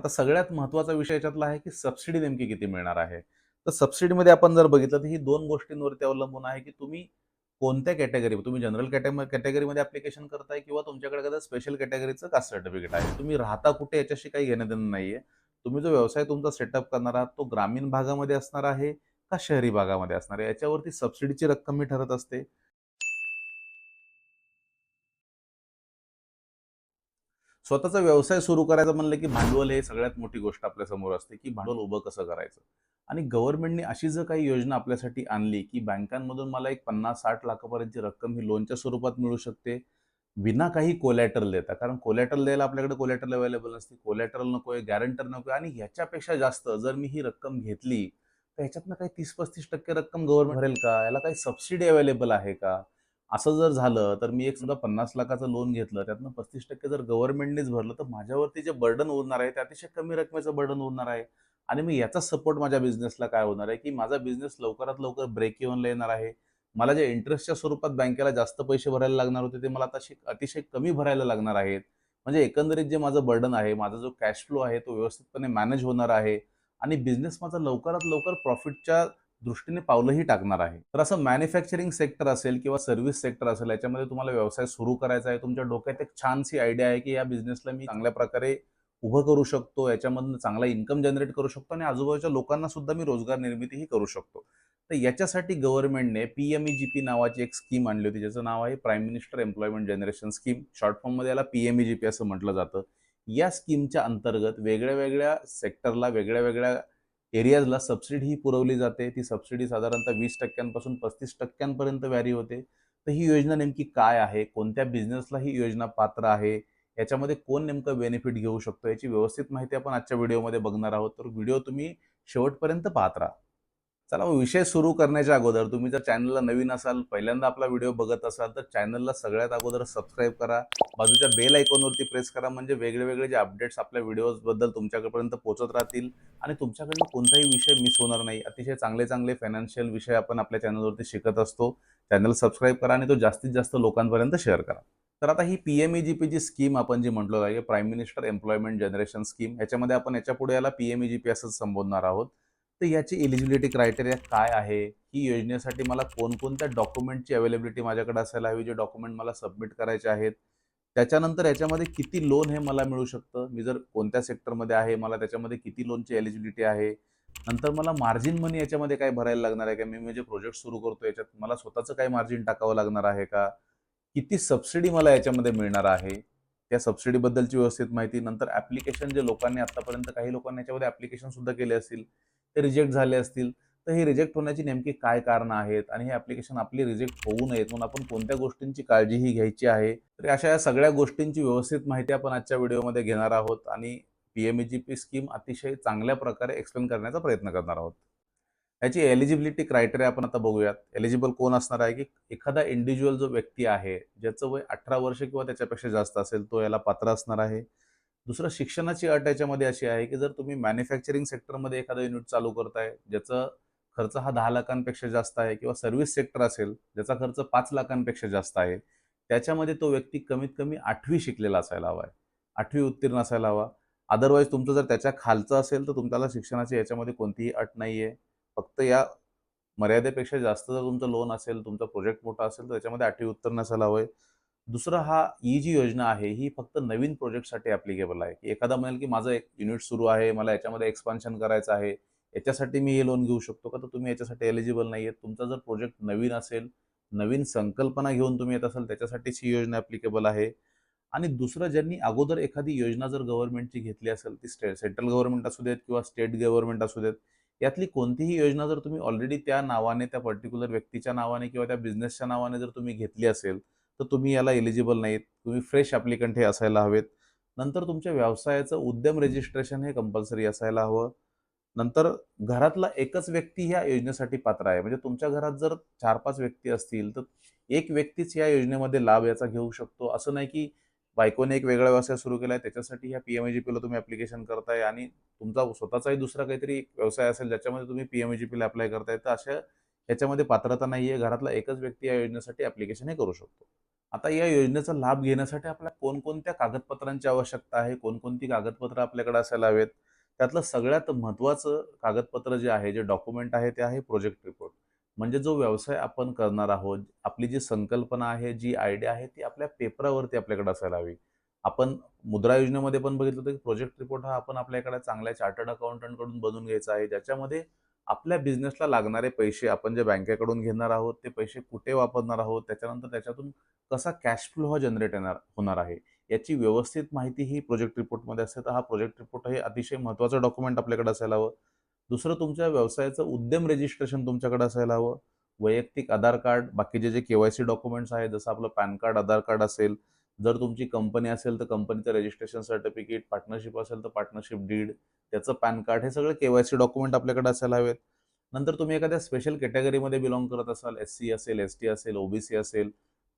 आता सगळ्यात महत्त्वाचा विषय याच्यातला आहे, की सबसिडी नेमकी किती मिळणार आहे. तर सबसिडीमध्ये आपण जर बघितलं, तर ही दोन गोष्टींवरती अवलंबून आहे, की तुम्ही कोणत्या कॅटेगरी तुम्ही जनरल कॅटेगरी कॅटेगरीमध्ये ॲप्लिकेशन करताय किंवा तुमच्याकडे एखादं स्पेशल कॅटेगरीचं कास्ट सर्टिफिकेट आहे. तुम्ही राहता कुठे याच्याशी काही घेणं-देणं नाहीये. तुम्ही जो व्यवसाय तुमचा सेटअप करणार आहात, तो ग्रामीण भागामध्ये असणार आहे का शहरी भागामध्ये असणार आहे, याच्यावरती सबसिडीची रक्कम ही ठरत असते. स्वतःचा व्यवसाय सुरू करायचा म्हणलं, की भांडवल हे सगळ्यात मोठी गोष्ट आपल्यासमोर असते, की भांडवल उभं कसं करायचं. आणि गव्हर्नमेंटने अशी जर काही योजना आपल्यासाठी आणली, की बँकांमधून मला एक 50-60 लाखापर्यंतची रक्कम ही लोनच्या स्वरूपात मिळू शकते, विना काही कोलॅटरल देता. कारण कोलॅटरल द्यायला आपल्याकडे कोलॅटरल अवेलेबल नसते. कोलॅटरल नको आहे गॅरंटर नकोय आणि ह्याच्यापेक्षा जास्त जर मी ही रक्कम घेतली, तर ह्याच्यातनं काही 30-35% रक्कम गव्हर्नमेंट भरेल का? याला काही सबसिडी अवेलेबल आहे का? असं जर झालं, तर मी एक समजा 50 लाखाचं लोन घेतलं, त्यातनं 35% जर गव्हर्नमेंटनेच भरलं, तर माझ्यावरती जे बर्डन उरणार आहे, ते अतिशय कमी रकमेचं बर्डन उरणार आहे. आणि मग याचा सपोर्ट माझ्या बिझनेसला काय होणार आहे, की माझा बिझनेस लवकरात लवकर ब्रेक इव्हनला येणार आहे. मला जे इंटरेस्टच्या स्वरूपात बँकेला जास्त पैसे भरायला लागणार होते, ते मला आता अतिशय अतिशय कमी भरायला लागणार आहेत. म्हणजे एकंदरीत जे माझं बर्डन आहे, माझा जो कॅश फ्लो आहे, तो व्यवस्थितपणे मॅनेज होणार आहे आणि बिझनेस माझा लवकरात लवकर प्रॉफिटच्या दृष्टीने पावलंही टाकणार आहे. तर असं मॅन्युफॅक्चरिंग सेक्टर असेल किंवा सर्व्हिस सेक्टर असेल, याच्यामध्ये तुम्हाला व्यवसाय सुरू करायचा आहे. तुमच्या डोक्यात एक छानशी आयडिया आहे, की या बिझनेसला मी चांगल्या प्रकारे उभं करू शकतो, याच्यामधून चांगला इन्कम जनरेट करू शकतो आणि आजूबाजूच्या लोकांना सुद्धा मी रोजगार निर्मितीही करू शकतो. तर याच्यासाठी गव्हर्नमेंटने पी-एम-ई-जी-पी नावाची एक स्कीम आणली होती, ज्याचं नाव आहे prime minister employment generation scheme. Short फॉर्ममध्ये याला पी-एम-ई-जी-पी असं म्हटलं जातं. या स्कीमच्या अंतर्गत वेगळ्या-वेगळ्या सेक्टरला, वेगळ्या-वेगळ्या एरियाजला सबसिडी ही पुरवली जाते. ती सबसिडी साधारणतः वीस टक्क्यांपासून पस्तीस टक्क्यांपर्यंत व्हॅरी होते. तर ही योजना नेमकी काय आहे? कोणत्या बिझनेसला ही योजना पात्र आहे? याच्यामध्ये कोण नेमकं बेनिफिट घेऊ शकतो? याची व्यवस्थित माहिती आपण आजच्या व्हिडिओमध्ये बघणार आहोत. तर व्हिडिओ तुम्ही शेवटपर्यंत पाहत राहा. चला मग विषय सुरू करण्याच्या अगोदर तुम्ही जर चॅनलला नवीन असाल, पहिल्यांदा आपला व्हिडिओ बघत असाल, तर चॅनलला सगळ्यात अगोदर सबस्क्राईब करा. बाजूच्या बेल आयकॉनवरती प्रेस करा, म्हणजे वेगळे-वेगळे जे अपडेट्स आपल्या व्हिडिओजबद्दल तुमच्याकडपर्यंत पोहोचत राहतील आणि तुमच्याकडनं कोणताही विषय मिस होणार नाही. अतिशय चांगले-चांगले फायनान्शियल विषय आपण आपल्या चॅनलवरती शिकत असतो. चॅनल सबस्क्राईब करा आणि तो जास्तीत जास्त लोकांपर्यंत शेअर करा. तर आता ही पी-एम-ई-जी-पीची स्कीम आपण जी म्हटलो आहे, prime minister employment generation scheme, ह्याच्यामध्ये आपण याच्यापुढे याला पी-एम-ई-जी-पी असंच संबोधणार आहोत. तर याची एलिजिबिलिटी क्रायटेरिया काय आहे? ही योजनेसाठी मला कोणकोणत्या डॉक्युमेंटची अवेलेबिलिटी माझ्याकडे असायला हवी, जे डॉक्युमेंट मला सबमिट करायचे आहेत. त्याच्यानंतर याच्यामध्ये किती लोन हे मला मिळू शकतं? मी जर कोणत्या सेक्टरमध्ये आहे, मला त्याच्यामध्ये किती लोनची एलिजिबिलिटी आहे? नंतर मला मार्जिन मनी याच्यामध्ये काय भरायला लागणार आहे का? मी म्हणजे प्रोजेक्ट सुरू करतो याच्यात मला स्वतःचं काही मार्जिन टाकावं लागणार आहे का? किती सबसिडी मला याच्यामध्ये मिळणार आहे? त्या सबसिडीबद्दलची व्यवस्थित माहिती. नंतर ॲप्लिकेशन जे लोकांनी आतापर्यंत काही लोकांनी याच्यामध्ये ॲप्लिकेशन सुद्धा केले असतील, ते रिजेक्ट झाले असतील. तर हे रिजेक्ट होण्याची नेमकी काय कारणं आहेत आणि हे ॲप्लिकेशन आपली रिजेक्ट होऊ नयेत म्हणून आपण कोणत्या गोष्टींची काळजीही घ्यायची आहे. तर अशा या सगळ्या गोष्टींची व्यवस्थित माहिती आपण आजच्या व्हिडिओमध्ये घेणार आहोत आणि P M G P scheme अतिशय चांगल्या प्रकारे एक्सप्लेन करण्याचा प्रयत्न करणार आहोत. याची एलिजिबिलिटी क्रायटेरिया आपण आता बघूयात. एलिजिबल कोण असणार आहे, की एखादा इंडिव्हिज्युअल जो व्यक्ती आहे, ज्याचं वय 18 वर्ष किंवा त्याच्यापेक्षा जास्त असेल, तो याला पात्र असणार आहे. दुसरं शिक्षणाची अट याच्यामध्ये अशी आहे, की जर तुम्ही मॅन्युफॅक्चरिंग सेक्टरमध्ये एखादं युनिट चालू करताय, ज्याचा खर्च हा दहा लाखांपेक्षा जास्त आहे किंवा सर्व्हिस सेक्टर असेल, ज्याचा खर्च पाच लाखांपेक्षा जास्त आहे, त्याच्यामध्ये तो व्यक्ती कमीत कमी आठवी शिकलेला असायला हवा आहे. आठवी उत्तीर्ण असायला हवा. अदरवाईज तुमचं जर त्याच्या खालचं असेल, तर तुम्हाला शिक्षणाची याच्यामध्ये कोणतीही अट नाही आहे फक्त या मर्यादेपेक्षा जास्त जर तुमचं लोन असेल, तुमचा प्रोजेक्ट मोठा असेल, तर त्याच्यामध्ये आठवी उत्तीर्ण असायला आहे दुसरं हा ई जी योजना आहे, ही फक्त नवीन प्रोजेक्टसाठी ॲप्लिकेबल आहे, की एखादा म्हणेल, की माझं एक युनिट सुरू आहे, मला याच्यामध्ये एक्सपान्शन करायचं आहे, याच्यासाठी मी हे लोन घेऊ शकतो का? तर तुम्ही याच्यासाठी एलिजिबल नाही आहेत तुमचा जर प्रोजेक्ट नवीन असेल, नवीन संकल्पना घेऊन तुम्ही येत असाल, त्याच्यासाठीच ही योजना ॲप्लिकेबल आहे. आणि दुसरं ज्यांनी अगोदर एखादी योजना जर गव्हर्नमेंटची घेतली असेल, ती स्टे सेंट्रल गव्हर्नमेंट असू देत किंवा स्टेट गव्हर्नमेंट असू देत, यातली कोणतीही योजना जर तुम्ही ऑलरेडी त्या नावाने, त्या पर्टिक्युलर व्यक्तीच्या नावाने किंवा त्या बिझनेसच्या नावाने जर तुम्ही घेतली असेल, तर तुम्ही याला एलिजिबल नाहीत. तुम्ही फ्रेश ॲप्लिकंट हे असायला हवेत. नंतर तुमच्या व्यवसायाचं उद्यम रजिस्ट्रेशन हे कंपल्सरी असायला हवं. नंतर घरातला एकच व्यक्ती ह्या योजनेसाठी पात्र आहे. म्हणजे तुमच्या घरात जर 4-5 व्यक्ती असतील, तर एक व्यक्तीच या योजनेमध्ये लाभ याचा घेऊ शकतो. असं नाही, की बायकोने एक वेगळा व्यवसाय सुरू केला आहे त्याच्यासाठी ह्या पी-एम-ई-जी-पीला तुम्ही ॲप्लिकेशन करताय आणि तुमचा स्वतःचाही दुसरा काहीतरी व्यवसाय असेल, ज्याच्यामध्ये तुम्ही पी एम जी पीला अप्लाय करताय, तर अशा ह्याच्यामध्ये पात्रता नाही आहे घरातला एकच व्यक्ती या योजनेसाठी ॲप्लिकेशन हे करू शकतो. आता या योजनेचा लाभ घेण्यासाठी आपल्या कोणकोणत्या कागदपत्रांची आवश्यकता आहे? कोणकोणती कागदपत्र आपल्याकडे असायला हवेत? त्यातलं सगळ्यात महत्त्वाचं कागदपत्र जे आहे जे डॉक्युमेंट आहे ते आहे प्रोजेक्ट रिपोर्ट. म्हणजे जो व्यवसाय आपण करणार आहोत आपली जी संकल्पना आहे जी आयडिया आहे ती आपल्या पेपरावरती आपल्याकडे असायला हवी. आपण मुद्रा योजनेमध्ये पण बघितलं होतं की प्रोजेक्ट रिपोर्ट हा आपण आपल्याकडे चांगल्या चार्टर्ड अकाउंटंटकडून बनवून घ्यायचा आहे. ज्याच्यामध्ये आपल्या बिझनेसला लागणारे पैसे आपण जे बँकेकडून घेणार आहोत ते पैसे कुठे वापरणार आहोत त्याच्यानंतर त्याच्यातून कसा कॅश फ्लो हा जनरेट येणार होणार आहे याची व्यवस्थित माहिती ही प्रोजेक्ट रिपोर्टमध्ये असते तर हा प्रोजेक्ट रिपोर्ट हे अतिशय महत्त्वाचं डॉक्युमेंट आपल्याकडे असायला हवं. दुसरं तुमच्या व्यवसायाचं उद्यम रजिस्ट्रेशन तुमच्याकडे असायला हवं. वैयक्तिक आधार कार्ड बाकीचे जे के वाय सी डॉक्युमेंट्स आहेत जसं आपलं पॅन कार्ड आधार कार्ड असेल जर तुमची कंपनी असेल तर कंपनीचं रजिस्ट्रेशन सर्टिफिकेट पार्टनरशिप असेल तर पार्टनरशिप डीड त्याचं पॅन कार्ड हे सगळे केवायसी डॉक्युमेंट आपल्याकडे असायला हवेत. नंतर तुम्ही एखाद्या स्पेशल कॅटेगरीमध्ये बिलॉंग करत असाल एस सी असेल एस टी असेल ओबीसी असेल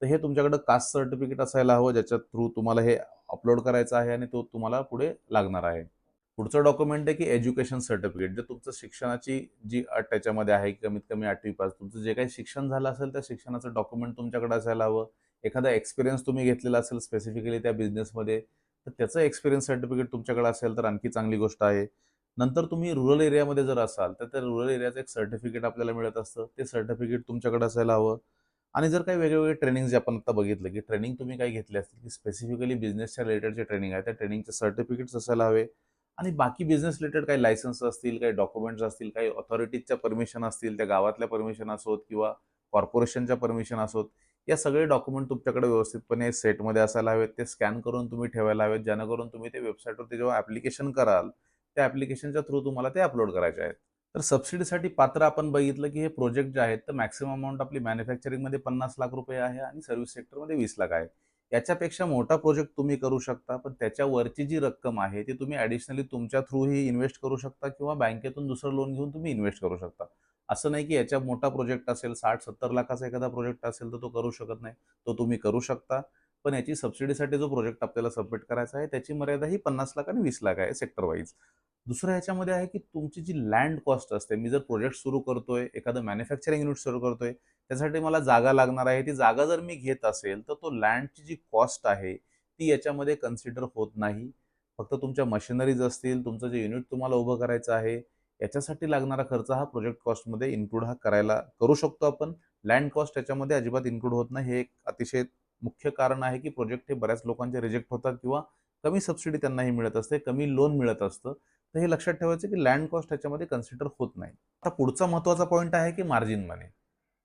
तर हे तुमच्याकडे कास्ट सर्टिफिकेट असायला हवं ज्याच्या थ्रू तुम्हाला हे अपलोड करायचं आहे आणि तो तुम्हाला पुढे लागणार आहे. पुढचं डॉक्युमेंट आहे की एज्युकेशन सर्टिफिकेट जे तुमचं शिक्षणाची जी अट त्याच्यामध्ये आहे कमीत कमी आठवी पास तुमचं जे काही शिक्षण झालं असेल त्या शिक्षणाचं डॉक्युमेंट तुमच्याकडे असायला हवं. एखादा एक्सपिरियन्स तुम्ही घेतलेला असेल स्पेसिफिकली त्या बिझनेसमध्ये तर त्याचं एक्सपिरियन्स सर्टिफिकेट तुमच्याकडे असेल तर आणखी चांगली गोष्ट आहे. नंतर तुम्ही रुरल एरियामध्ये जर असाल तर त्या रुरल एरियाचं एक सर्टिफिकेट आपल्याला मिळत असतं. ते सर्टिफिकेट तुमच्याकडे असायला हवं. आणि जर काही वेगवेगळे ट्रेनिंग जे आपण आता बघितलं की ट्रेनिंग तुम्ही काही घेतले असतील की स्पेसिफिकली बिझनेसच्या रिलेटेड ट्रेनिंग आहे त्या ट्रेनिंगचे सर्टिफिकेट्स असायला हवे. आणि बाकी बिझनेस रिलेटेड काही लायसन्स असतील काही डॉक्युमेंट्स असतील काही ऑथॉरिटीजच्या परमिशन असतील त्या गावातल्या परमिशन असोत किंवा कॉर्पोरेशनच्या परमिशन असोत या सगळे डॉक्युमेंट तुमच्याकडे व्यवस्थितपणे सेटमध्ये असायला हवेत. ते स्कॅन करून तुम्ही ठेवायला हवेत. जेणेकरून तुम्ही ते वेबसाईटवरती जेव्हा ॲप्लिकेशन कराल त्या ॲप्लिकेशनच्या थ्रू तुम्हाला ते अपलोड करायचे आहेत. तर सबसिडीसाठी पात्र आपण बघितलं की हे प्रोजेक्ट जे आहेत तर मॅक्सिमम अमाऊंट आपली मॅन्युफॅक्चरिंगमध्ये पन्नास लाख रुपये आहे आणि सर्व्हिस सेक्टरमध्ये वीस लाख आहे. याच्यापेक्षा मोठा प्रोजेक्ट तुम्ही करू शकता पण त्याच्यावरची जी रक्कम आहे ती तुम्ही ॲडिशनली तुमच्या थ्रूही इन्व्हेस्ट करू शकता किंवा बँकेतून दुसरं लोन घेऊन तुम्ही इन्व्हेस्ट करू शकता. असं नाही की याच्या मोठा प्रोजेक्ट असेल साठ सत्तर लाखाचा एखादा प्रोजेक्ट असेल तर तो करू शकत नाही. तो तुम्ही करू शकता. पण याची सबसिडीसाठी जो प्रोजेक्ट आपल्याला सबमिट करायचा आहे त्याची मर्यादा ही पन्नास लाख आणि वीस लाख आहे सेक्टर वाईज दुसरं ह्याच्यामध्ये आहे की तुमची जी लँड कॉस्ट असते मी जर प्रोजेक्ट सुरू करतोय एखादं मॅन्युफॅक्चरिंग युनिट सुरू करतोय त्यासाठी मला जागा लागणार आहे. ती जागा जर मी घेत असेल तर तो लँडची जी कॉस्ट आहे ती याच्यामध्ये कन्सिडर होत नाही. फक्त तुमच्या मशिनरीज असतील तुमचं जे युनिट तुम्हाला उभं करायचं आहे याच्यासाठी लागणारा खर्च हा प्रोजेक्ट कॉस्टमध्ये इन्क्लूड हा करायला करू शकतो आपण. लँड कॉस्ट याच्यामध्ये अजिबात इन्क्लूड होत नाही. हे एक अतिशय मुख्य कारण आहे की प्रोजेक्ट हे बऱ्याच लोकांचे रिजेक्ट होतात किंवा कमी सबसिडी त्यांनाही मिळत असते कमी लोन मिळत असतं. तर हे लक्षात ठेवायचं की लँड कॉस्ट याच्यामध्ये कन्सिडर होत नाही. आता पुढचा महत्त्वाचा पॉईंट आहे की मार्जिन मनी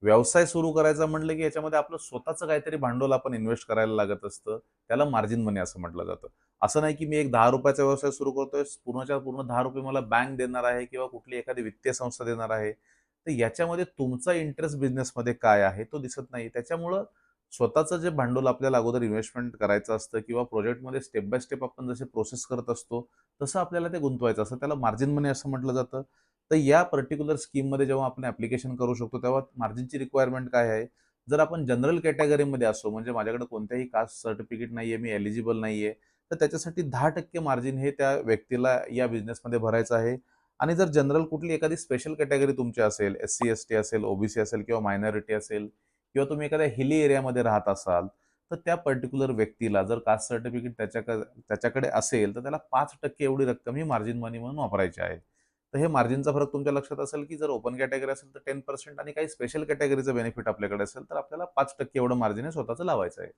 व्यवसाय सुरू करायचा म्हटलं की याच्यामध्ये आपलं स्वतःचं काहीतरी भांडवल आपण इन्व्हेस्ट करायला लागत असतं. त्याला मार्जिन मनी असं म्हटलं जातं. असं नाही की मी एक दहा रुपयाचा व्यवसाय सुरू करतोय पूर्णच्या पूर्ण दहा रुपये मला बँक देणार आहे किंवा कुठली एखादी वित्तीय संस्था देणार आहे तर याच्यामध्ये तुमचा इंटरेस्ट बिझनेसमध्ये काय आहे तो दिसत नाही. त्याच्यामुळं स्वतःचं जे भांडवल आपल्याला अगोदर इन्व्हेस्टमेंट करायचं असतं किंवा प्रोजेक्टमध्ये स्टेप बाय स्टेप आपण जसे प्रोसेस करत असतो तसं आपल्याला ते गुंतवायचं असतं. त्याला मार्जिन मनी असं म्हटलं जातं. तर या पर्टिक्युलर स्कीममध्ये जेव्हा आपण ॲप्लिकेशन करू शकतो तेव्हा मार्जिनची रिक्वायरमेंट काय आहे? जर आपण जनरल कॅटेगरीमध्ये असो म्हणजे माझ्याकडे कोणत्याही कास्ट सर्टिफिकेट नाही आहे मी एलिजिबल नाही आहे तर त्याच्यासाठी दहा टक्के मार्जिन हे त्या व्यक्तीला या बिझनेसमध्ये भरायचं आहे. आणि जर जनरल कुठली एखादी स्पेशल कॅटेगरी तुमची असेल एस सी एस टी असेल ओबीसी असेल किंवा मायनॉरिटी असेल किंवा तुम्ही एखाद्या हिली एरियामध्ये राहत असाल तर त्या पर्टिक्युलर व्यक्तीला जर कास्ट सर्टिफिकेट त्याच्याकडे त्याच्याकडे असेल तर त्याला पाच टक्के एवढी रक्कम ही मार्जिन मनी म्हणून वापरायची आहे. तर हे मार्जिनचा फरक तुमच्या लक्षात असेल की जर ओपन कॅटेगरी असेल तर टेन पर्सेंट आणि काही स्पेशल कॅटेगरीचं बेनिफिट आपल्याकडे असेल तर आपल्याला पाच टक्के एवढं मार्जिन हे स्वतःचं लावायचं आहे.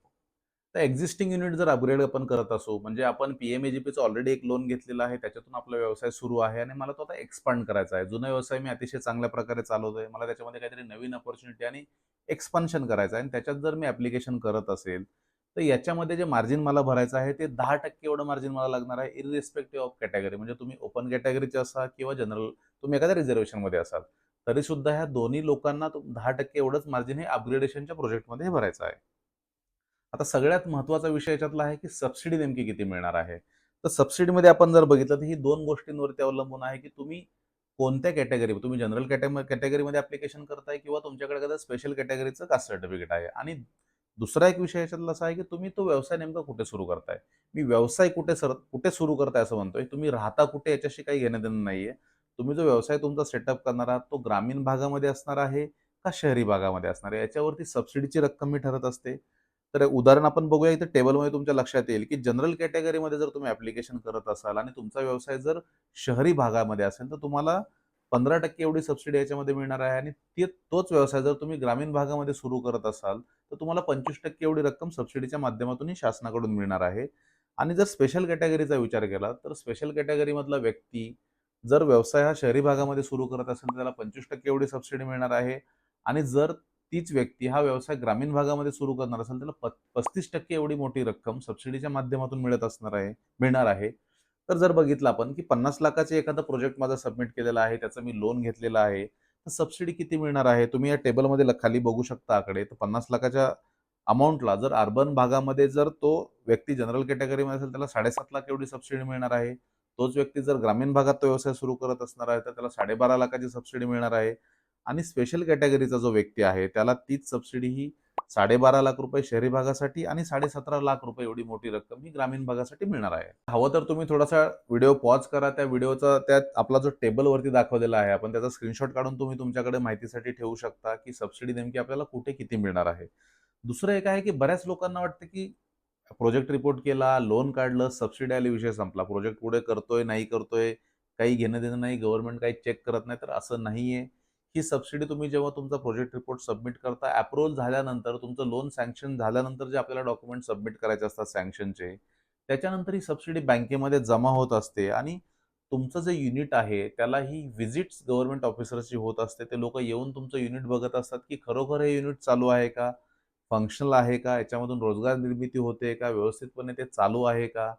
तर एक्झिस्टिंग युनिट जर अपग्रेड आपण करत असो म्हणजे आपण पी एम एजीपीचं ऑलरेडी एक लोन घेतलेलं आहे त्याच्यातून आपला व्यवसाय सुरू आहे आणि मला तो आता एक्सपांड करायचा आहे. जुना व्यवसाय मी अतिशय चांगल्या प्रकारे चालवतोय. मला त्याच्यामध्ये काहीतरी नवीन ऑपॉर्च्युनिटी आणि एक्सपान्शन करायचं आहे. आणि त्याच्यात जर मी ॲप्लिकेशन करत असेल तर याच्यामध्ये जे मार्जिन मला भरायचं आहे ते दहा टक्के एवढं मार्जिन मला लागणार आहे इरिस्पेक्टिव्ह ऑफ कॅटेगरी म्हणजे तुम्ही ओपन कॅटेगरीचे असा किंवा जनरल तुम्ही एखाद्या रिझर्वेशनमध्ये असाल तरी सुद्धा ह्या दोन्ही लोकांना दहा टक्के एवढंच मार्जिन हे अपग्रेडेशनच्या प्रोजेक्टमध्ये हे भरायचं आहे. आता सगळ्यात महत्त्वाचा विषय याच्यातला आहे की सबसिडी नेमकी किती मिळणार आहे? तर सबसिडीमध्ये आपण जर बघितलं तर ही दोन गोष्टींवरती अवलंबून आहे की तुम्ही कोणत्या कॅटेगरी तुम्ही जनरल कॅटेगरी कॅटेगरीमध्ये ॲप्लिकेशन करताय किंवा तुमच्याकडे कदा स्पेशल कॅटेगरीचं कास्ट सर्टिफिकेट आहे? आणि दुसरा एक विषय याच्यातला असा आहे की तुम्ही तो व्यवसाय नेमका कुठे सुरू करताय? मी व्यवसाय कुठे सर कुठे सुरू करताय असं म्हणतोय? तुम्ही राहता कुठे याच्याशी काही घेणं देणं नाहीये. तुम्ही जो व्यवसाय तुमचा सेटअप करणार आहात तो ग्रामीण भागामध्ये असणार आहे का शहरी भागामध्ये असणार आहे? याच्यावरती सबसिडीची रक्कम मी ठरत असते. तर उदाहरण आपण बघूया इथे टेबलमध्ये तुमच्या लक्षात येईल की जनरल कॅटेगरीमध्ये जर तुम्ही ऍप्लिकेशन करत असाल आणि तुमचा व्यवसाय जर शहरी भागामध्ये असेल तर तुम्हाला पंधरा टक्के एवढी सबसिडी याच्यामध्ये मिळणार आहे. आणि ते तोच व्यवसाय जर तुम्ही ग्रामीण भागामध्ये सुरू करत असाल तर तुम्हाला पंचवीस टक्के एवढी रक्कम सबसिडीच्या माध्यमातून शासनाकडून मिळणार आहे. आणि जर स्पेशल कॅटेगरीचा विचार केला तर स्पेशल कॅटेगरीमधला व्यक्ती जर व्यवसाय हा शहरी भागामध्ये सुरू करत असेल तर त्याला पंचवीस टक्के एवढी सबसिडी मिळणार आहे. आणि जर तीच व्यक्ती हा व्यवसाय ग्रामीण भागामध्ये सुरू करणार असेल त्याला पस्तीस टक्के एवढी मोठी रक्कम सबसिडीच्या माध्यमातून मिळत असणार आहे मिळणार आहे. तर जर बघितलं आपण की पन्नास लाखाचे एखादा प्रोजेक्ट माझा सबमिट केलेला आहे त्याचं मी लोन घेतलेलं आहे तर सबसिडी किती मिळणार आहे? तुम्ही या टेबलमध्ये खाली बघू शकता आकडे. तर पन्नास लाखाच्या अमाऊंटला जर अर्बन भागामध्ये जर तो व्यक्ती जनरल कॅटेगरीमध्ये असेल त्याला साडेसात लाख एवढी सबसिडी मिळणार आहे. तोच व्यक्ती जर ग्रामीण भागात तो व्यवसाय सुरू करत असणार आहे तर त्याला साडेबारा लाखाची सबसिडी मिळणार आहे. आणि स्पेशल कॅटेगरीचा जो व्यक्ती आहे त्याला तीच सबसिडी ही साडेबारा लाख रुपये शहरी भागासाठी आणि साडेसतरा लाख रुपये एवढी मोठी रक्कम ही ग्रामीण भागासाठी मिळणार आहे. हवं तर तुम्ही थोडासा व्हिडिओ पॉज करा. त्या व्हिडिओचा त्यात आपला जो टेबल वरती दाखवलेला आहे आपण त्याचा स्क्रीनशॉट काढून तुम्ही तुमच्याकडे माहितीसाठी ठेवू शकता की सबसिडी नेमकी आपल्याला कुठे किती मिळणार आहे. दुसरं एक आहे की बऱ्याच लोकांना वाटतं की प्रोजेक्ट रिपोर्ट केला लोन काढलं सबसिडी आली विषय संपला. प्रोजेक्ट पुढे करतोय नाही करतोय काही घेणं देणं नाही गव्हर्नमेंट काही चेक करत नाही तर असं नाहीये. ही सबसिडी तुम्ही जेव्हा तुमचा प्रोजेक्ट रिपोर्ट सबमिट करता अप्रुव्हल झाल्यानंतर तुमचं लोन सँक्शन झाल्यानंतर जे आपल्याला डॉक्युमेंट सबमिट करायचे असतात सँक्शनचे त्याच्यानंतर ही सबसिडी बँकेमध्ये जमा होत असते आणि तुमचं जे युनिट आहे त्याला ही व्हिजिट्स गव्हर्नमेंट ऑफिसर्सची होत असते. ते लोक येऊन तुमचं युनिट बघत असतात की खरोखर हे युनिट चालू आहे का? फंक्शनल आहे का? याच्यामधून रोजगार निर्मिती होते का? व्यवस्थितपणे ते चालू आहे का?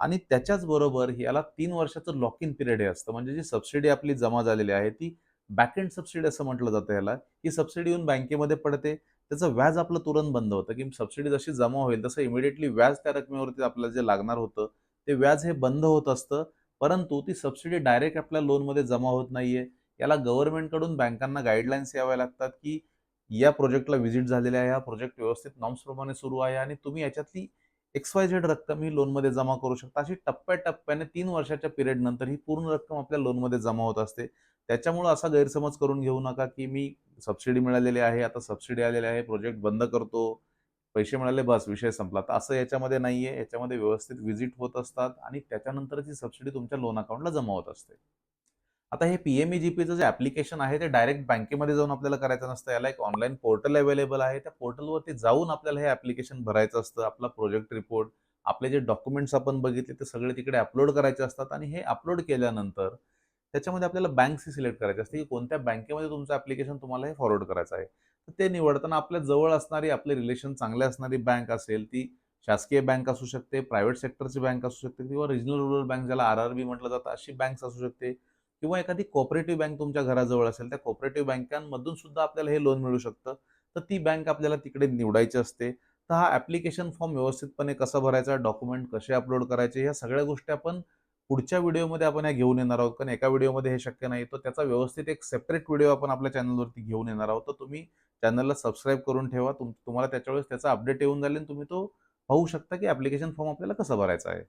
आणि त्याच्याच बरोबर याला तीन वर्षाचं लॉक इन पिरियड हे असतं. म्हणजे जी सबसिडी आपली जमा झालेली आहे ती बॅक एंड सबसिडी असं म्हटलं जातं याला ही सबसिडी येऊन बँकेमध्ये पडते. त्याचं व्याज आपलं तुरंत बंद होतं की सबसिडी जशी जमा होईल तसं इमिडिएटली व्याज त्या रकमेवरती आपल्याला जे लागणार होतं ते व्याज हे बंद होत असतं. परंतु ती सबसिडी डायरेक्ट आपल्या लोनमध्ये जमा होत नाहीये. याला गव्हर्नमेंटकडून बँकांना गाईडलाईन्स याव्या लागतात की या प्रोजेक्टला व्हिजिट झालेल्या आहे हा प्रोजेक्ट व्यवस्थित नॉर्म्सप्रमाणे सुरू आहे आणि तुम्ही याच्यातली एक्स वाय झेड रक्कम ही लोनमध्ये जमा करू शकता. अशी टप्प्याटप्प्याने तीन वर्षाच्या पिरियड नंतर ही पूर्ण रक्कम आपल्या लोनमध्ये जमा होत असते. त्याच्यामुळे असा गैरसमज करून घेऊ नका की मी सबसिडी मिळालेली आहे आता सबसिडी आलेली आहे प्रोजेक्ट बंद करतो पैसे मिळाले बस विषय संपला. तर असं याच्यामध्ये नाहीये. याच्यामध्ये व्यवस्थित व्हिजिट होत असतात आणि त्याच्यानंतरची सबसिडी तुमच्या लोन अकाउंटला जमा होत असते. आता हे पीएमईजीपीचं जे ॲप्लिकेशन आहे ते डायरेक्ट बँकेमध्ये जाऊन आपल्याला करायचं नसतं. याला एक ऑनलाईन पोर्टल अवेलेबल आहे. त्या पोर्टलवरती जाऊन आपल्याला हे ॲप्लिकेशन भरायचं असतं. आपला प्रोजेक्ट रिपोर्ट आपले जे डॉक्युमेंट्स आपण बघितले ते सगळे तिकडे अपलोड करायचे असतात. आणि हे अपलोड केल्यानंतर त्याच्यामध्ये आपल्याला बँकची सिलेक्ट करायची असते की कोणत्या बँकेमध्ये तुमचं ॲप्लिकेशन तुम्हाला हे फॉरवर्ड करायचं आहे. तर ते निवडताना आपल्या जवळ असणारी आपले रिलेशन चांगले असणारी बँक असेल ती शासकीय बँक असू शकते प्रायव्हेट सेक्टरची बँक असू शकते किंवा रिजनल रुरल बँक ज्याला आर आर बी म्हटलं जातं अशी बँक असू शकते. किंवा एखादी कॉपरेटिव्ह बँक तुमच्या घराजवळ असेल त्या कॉपरेटिव्ह बँकांमधून सुद्धा आपल्याला हे लोन मिळू शकतं. तर ती बँक आपल्याला तिकडे निवडायची असते. तर हा ॲप्लिकेशन फॉर्म व्यवस्थितपणे कसा भरायचा डॉक्युमेंट कसे अपलोड करायचे ह्या सगळ्या गोष्टी आपण पुढच्या व्हिडिओमध्ये आपण या घेऊन येणार आहोत. कारण एका व्हिडिओमध्ये हे शक्य नाही तर त्याचा व्यवस्थित एक सेपरेट व्हिडिओ आपण आपल्या चॅनलवरती घेऊन येणार आहोत. तर तुम्ही चॅनलला सबस्क्राईब करून ठेवा. तुम तुम्हाला त्याच्यावेळेस त्याचा अपडेट येऊन जाईल आणि तुम्ही तो पाहू शकता की ॲप्लिकेशन फॉर्म आपल्याला कसा भरायचा आहे.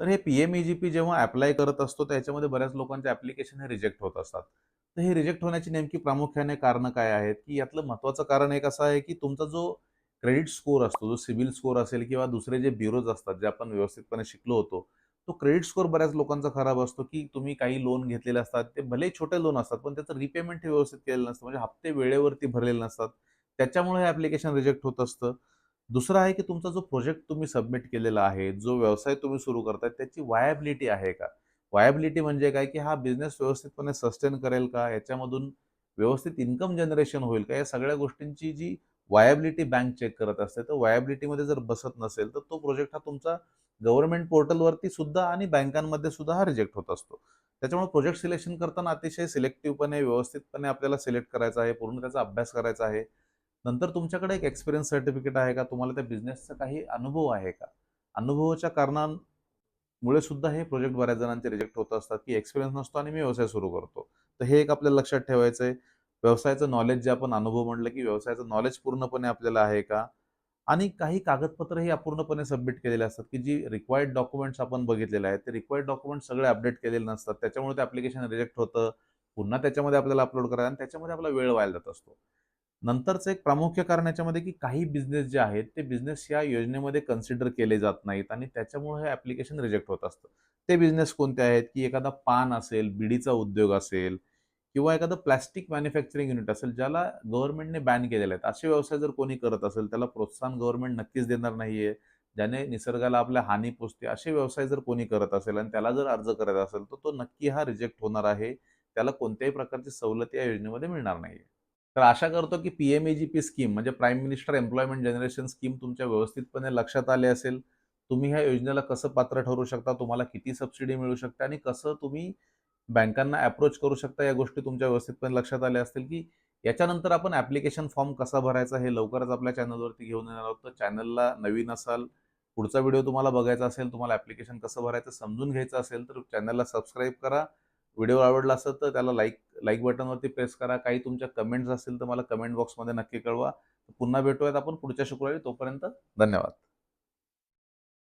तर हे P M E G P जेव्हा अप्लाय करत असतो त्याच्यामध्ये बऱ्याच लोकांचे ॲप्लिकेशन हे रिजेक्ट होत असतात. तर हे रिजेक्ट होण्याची नेमकी प्रामुख्याने कारणं काय आहेत? की यातलं महत्त्वाचं कारण एक असं आहे की तुमचा जो क्रेडिट स्कोअर असतो जो सिबिल स्कोअर असेल किंवा दुसरे जे ब्युरोज असतात जे आपण व्यवस्थितपणे शिकलो होतो तो क्रेडिट स्कोअर बऱ्याच लोकांचा खराब असतो की तुम्ही काही लोन घेतलेले असतात ते भले छोटे लोन असतात पण त्याचं रिपेमेंट हे व्यवस्थित केलेलं नसतं. म्हणजे हप्ते वेळेवरती भरलेले नसतात. त्याच्यामुळे हे ॲप्लिकेशन रिजेक्ट होत असतं. दुसरं आहे की तुमचा जो प्रोजेक्ट तुम्ही सबमिट केलेला आहे जो व्यवसाय तुम्ही सुरू करताय त्याची वायबिलिटी आहे का? वायबिलिटी म्हणजे काय? की हा बिझनेस व्यवस्थितपणे सस्टेन करेल का? याच्यामधून व्यवस्थित इन्कम जनरेशन होईल का? या सगळ्या गोष्टींची जी वायबिलिटी बँक चेक करत असते तर वायबिलिटीमध्ये जर बसत नसेल तर तो प्रोजेक्ट हा तुमचा गव्हर्नमेंट पोर्टलवरती सुद्धा आणि बँकांमध्ये सुद्धा हा रिजेक्ट होत असतो. त्याच्यामुळे प्रोजेक्ट सिलेक्शन करताना अतिशय सिलेक्टिव्हपणे व्यवस्थितपणे आपल्याला सिलेक्ट करायचं आहे पूर्ण त्याचा अभ्यास करायचा आहे. नंतर तुमच्याकडे एक एक्सपिरियन्स सर्टिफिकेट आहे का? तुम्हाला त्या बिझनेसचा काही अनुभव आहे का? अनुभवाच्या कारणांमुळे सुद्धा हे प्रोजेक्ट बऱ्याच जणांचे रिजेक्ट होत असतात की एक्सपिरियन्स नसतो आणि मी व्यवसाय सुरू करतो. तर हे एक आपल्याला लक्षात ठेवायचं आहे व्यवसायाचं नॉलेज जे आपण अनुभव म्हणलं की व्यवसायाचं नॉलेज पूर्णपणे आपल्याला आहे का? आणि काही कागदपत्र हे अपूर्णपणे सबमिट केलेले असतात की जी रिक्वायर्ड डॉक्युमेंट्स आपण बघितलेले आहेत ते रिक्वायर्ड डॉक्युमेंट्स सगळे अपडेट केलेले नसतात. त्याच्यामुळे ते ॲप्लिकेशन रिजेक्ट होतं. पुन्हा त्याच्यामध्ये आपल्याला अपलोड करायला आणि त्याच्यामध्ये आपला वेळ व्हायला जात असतो. नंतरचं एक प्रामुख्य कारण याच्यामध्ये की काही बिझनेस जे आहेत ते बिझनेस या योजनेमध्ये कन्सिडर केले जात नाहीत आणि त्याच्यामुळे हे ॲप्लिकेशन रिजेक्ट होत असतं. ते बिझनेस कोणते आहेत? की एखादा पान असेल बिडीचा उद्योग असेल किंवा एखादं प्लॅस्टिक मॅन्युफॅक्चरिंग युनिट असेल ज्याला गव्हर्नमेंटने बॅन केलेले आहेत. असे व्यवसाय जर कोणी करत असेल त्याला प्रोत्साहन गव्हर्नमेंट नक्कीच देणार नाहीये ज्याने निसर्गाला आपल्या हानी पोचते असे व्यवसाय जर कोणी करत असेल आणि त्याला जर अर्ज करायचा असेल तर तो नक्की हा रिजेक्ट होणार आहे. त्याला कोणत्याही प्रकारची सवलत या योजनेमध्ये मिळणार नाही तर आशा करतो की P M A G P scheme म्हणजे prime minister employment generation scheme तुमच्या व्यवस्थितपणे लक्षात आले असेल. तुम्ही ह्या योजनेला कसं पात्र ठरू शकता तुम्हाला किती सबसिडी मिळू शकते आणि कसं तुम्ही बँकांना अप्रोच करू शकता या गोष्टी तुमच्या व्यवस्थितपणे लक्षात आल्या असतील की याच्यानंतर आपण ॲप्लिकेशन फॉर्म कसा भरायचा हे लवकरच आपल्या चॅनलवरती घेऊन येणार आहोत. तर चॅनलला नवीन असाल पुढचा व्हिडिओ तुम्हाला बघायचा असेल तुम्हाला ॲप्लिकेशन कसं भरायचं समजून घ्यायचं असेल तर चॅनलला सबस्क्राईब करा. व्हिडिओ आवडला असेल तर त्याला लाईक लाईक बटनवरती प्रेस करा. काही तुमच्या कमेंट्स असतील तर मला कमेंट बॉक्समध्ये नक्की कळवा. पुन्हा भेटूयात आपण पुढच्या शुक्रवारी. तोपर्यंत धन्यवाद.